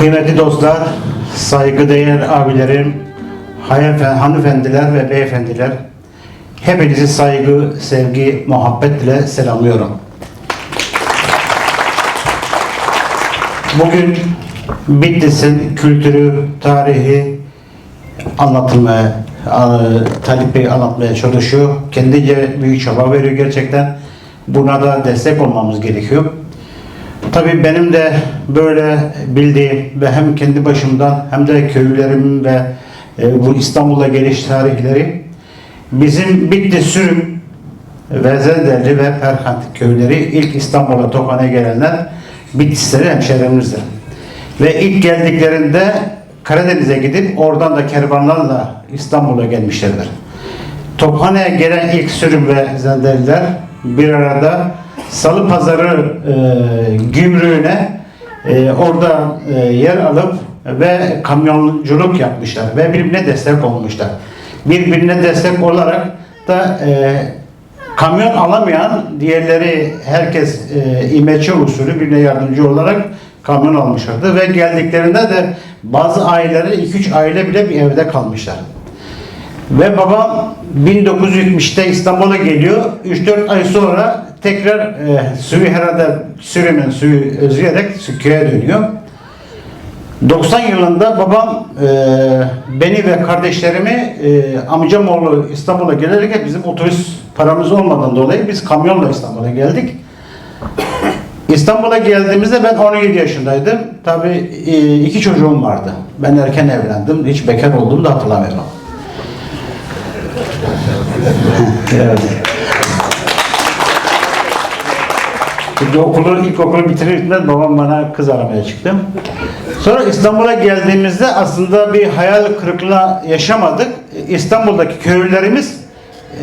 Kıymetli dostlar, saygıdeğer abilerim, hanımefendiler ve beyefendiler, hepinizi saygı, sevgi, muhabbetle selamlıyorum. Bugün Bitlis'in kültürü, tarihi anlatılmaya, a- Talip Bey anlatmaya çalışıyor. Kendince büyük çaba veriyor gerçekten. Buna da destek olmamız gerekiyor. Tabii benim de böyle bildiğim ve hem kendi başımdan hem de köylülerim ve e, bu İstanbul'a geliş tarihleri bizim Bitlis Sürüm, Vezederli ve Perkant köyleri ilk İstanbul'a Tokhan'a gelenler Bitlisleri hemşehrilerimizdir. Ve ilk geldiklerinde Karadeniz'e gidip oradan da kervanlarla İstanbul'a gelmişlerdir. Tophane'ye gelen ilk sürüm ve zendeliler bir arada Salı Pazarı e, gümrüğüne e, orada e, yer alıp ve kamyonculuk yapmışlar ve birbirine destek olmuşlar. Birbirine destek olarak da e, kamyon alamayan diğerleri herkes e, imeçe usulü birbirine yardımcı olarak kamyon almışlardı ve geldiklerinde de bazı aileler 2-3 aile bile bir evde kalmışlar. Ve babam 1970'te İstanbul'a geliyor. 3-4 ay sonra tekrar e, suyu herhalde sürümün suyu özleyerek köye dönüyor. 90 yılında babam e, beni ve kardeşlerimi e, amcamoğlu İstanbul'a gelerek bizim otobüs paramız olmadan dolayı biz kamyonla İstanbul'a geldik. İstanbul'a geldiğimizde ben 17 yaşındaydım. Tabii e, iki çocuğum vardı. Ben erken evlendim. Hiç bekar olduğumu da hatırlamıyorum. evet. Çünkü okulu, ilkokulu bitirir bitmez babam bana kız aramaya çıktı. Sonra İstanbul'a geldiğimizde aslında bir hayal kırıklığı yaşamadık. İstanbul'daki köylülerimiz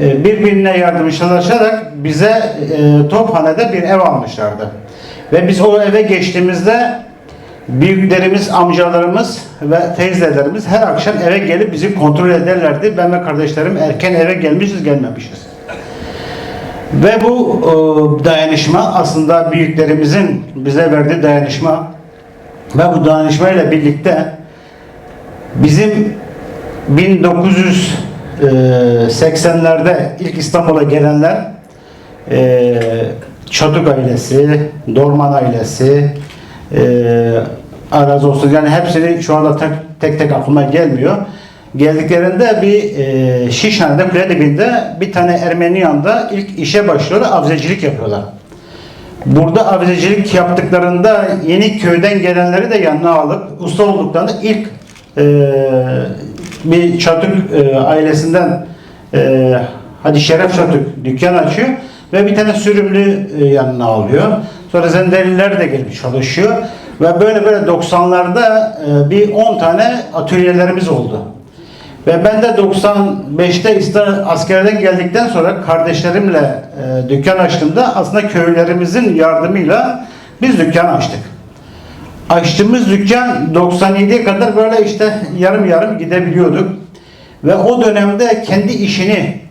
e, birbirine yardımlaşarak bize e, Tophane'de bir ev almışlardı. Ve biz o eve geçtiğimizde büyüklerimiz, amcalarımız ve teyzelerimiz her akşam eve gelip bizi kontrol ederlerdi. Ben ve kardeşlerim erken eve gelmişiz, gelmemişiz. Ve bu e, dayanışma aslında büyüklerimizin bize verdiği dayanışma ve bu dayanışmayla birlikte bizim 1980'lerde ilk İstanbul'a gelenler e, Çatuk ailesi, Dorman ailesi, e, Araz olsun yani hepsini şu anda tek tek, tek aklıma gelmiyor. Geldiklerinde bir e, Şişhane'de kule dibinde bir tane Ermeni yanında ilk işe başlıyorlar, avzecilik yapıyorlar. Burada avzecilik yaptıklarında yeni köyden gelenleri de yanına alıp usta olduklarında ilk e, bir Çatuk e, ailesinden e, hadi Şeref Çatuk dükkan açıyor ve bir tane sürümlü e, yanına alıyor. Sonra Zendeliler de gelip çalışıyor ve böyle böyle 90'larda e, bir 10 tane atölyelerimiz oldu. Ve ben de 95'te İsta- askerden geldikten sonra kardeşlerimle e, dükkan açtığımda aslında köylerimizin yardımıyla biz dükkan açtık. Açtığımız dükkan 97'ye kadar böyle işte yarım yarım gidebiliyorduk. Ve o dönemde kendi işini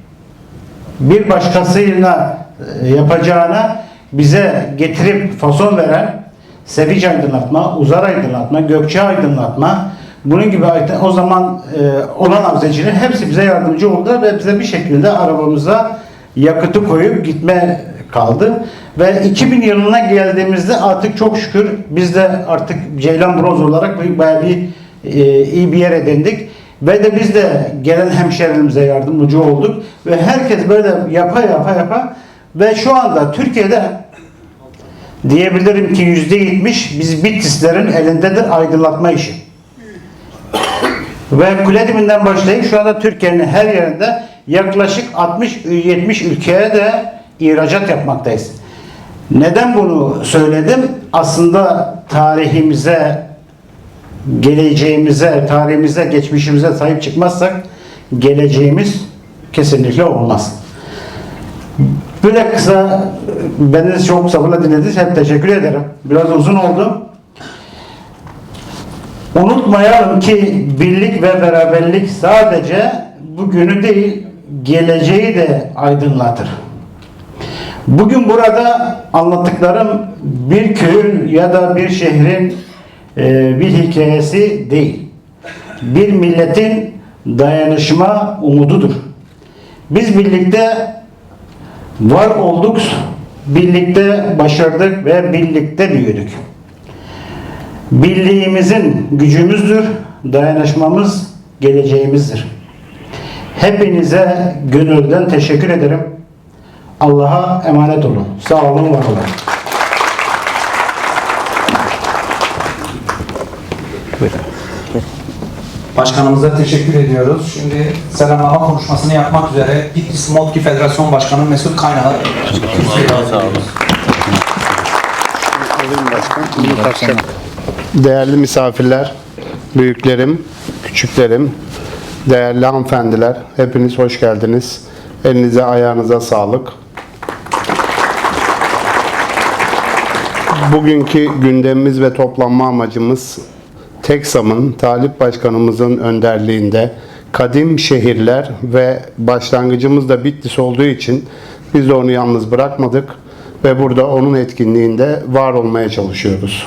bir başkasıyla e, yapacağına bize getirip fason veren Seviç Aydınlatma, Uzar Aydınlatma, Gökçe Aydınlatma bunun gibi o zaman e, olan avzecilerin hepsi bize yardımcı oldu ve bize bir şekilde arabamıza yakıtı koyup gitme kaldı. Ve 2000 yılına geldiğimizde artık çok şükür biz de artık Ceylan Bronz olarak bayağı bir e, iyi bir yere dendik. Ve de biz de gelen hemşerilerimize yardımcı olduk. Ve herkes böyle yapa yapa yapa ve şu anda Türkiye'de diyebilirim ki yüzde yetmiş biz Bitlislerin elindedir aydınlatma işi. Ve kule dibinden başlayıp şu anda Türkiye'nin her yerinde yaklaşık 60-70 ülkeye de ihracat yapmaktayız. Neden bunu söyledim? Aslında tarihimize, geleceğimize, tarihimize, geçmişimize sahip çıkmazsak geleceğimiz kesinlikle olmaz. Böyle kısa, beni çok sabırla dinlediniz. Hep teşekkür ederim. Biraz uzun oldu. Unutmayalım ki birlik ve beraberlik sadece bugünü değil, geleceği de aydınlatır. Bugün burada anlattıklarım bir köyün ya da bir şehrin e, bir hikayesi değil. Bir milletin dayanışma umududur. Biz birlikte var olduk, birlikte başardık ve birlikte büyüdük. Birliğimizin gücümüzdür, dayanışmamız geleceğimizdir. Hepinize gönülden teşekkür ederim. Allah'a emanet olun. Sağ olun, var olun. Başkanımıza teşekkür ediyoruz. Şimdi selamlama konuşmasını yapmak üzere Bitlis Molki Federasyon Başkanı Mesut Kaynağı. Sağ olun. Değerli misafirler, büyüklerim, küçüklerim, değerli hanımefendiler, hepiniz hoş geldiniz. Elinize ayağınıza sağlık. Bugünkü gündemimiz ve toplanma amacımız TEKSAM'ın Talip Başkanımızın önderliğinde kadim şehirler ve başlangıcımız da Bitlis olduğu için biz de onu yalnız bırakmadık ve burada onun etkinliğinde var olmaya çalışıyoruz.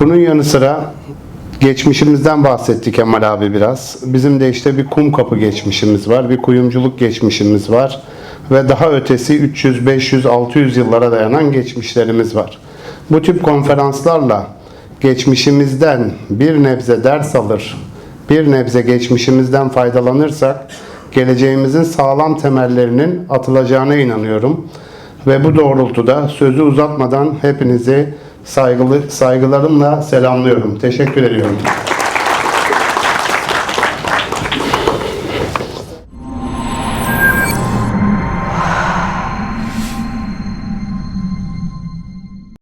Bunun yanı sıra geçmişimizden bahsetti Kemal abi biraz. Bizim de işte bir kum kapı geçmişimiz var, bir kuyumculuk geçmişimiz var ve daha ötesi 300, 500, 600 yıllara dayanan geçmişlerimiz var. Bu tip konferanslarla geçmişimizden bir nebze ders alır, bir nebze geçmişimizden faydalanırsak geleceğimizin sağlam temellerinin atılacağına inanıyorum. Ve bu doğrultuda sözü uzatmadan hepinizi saygılı saygılarımla selamlıyorum. Teşekkür ediyorum.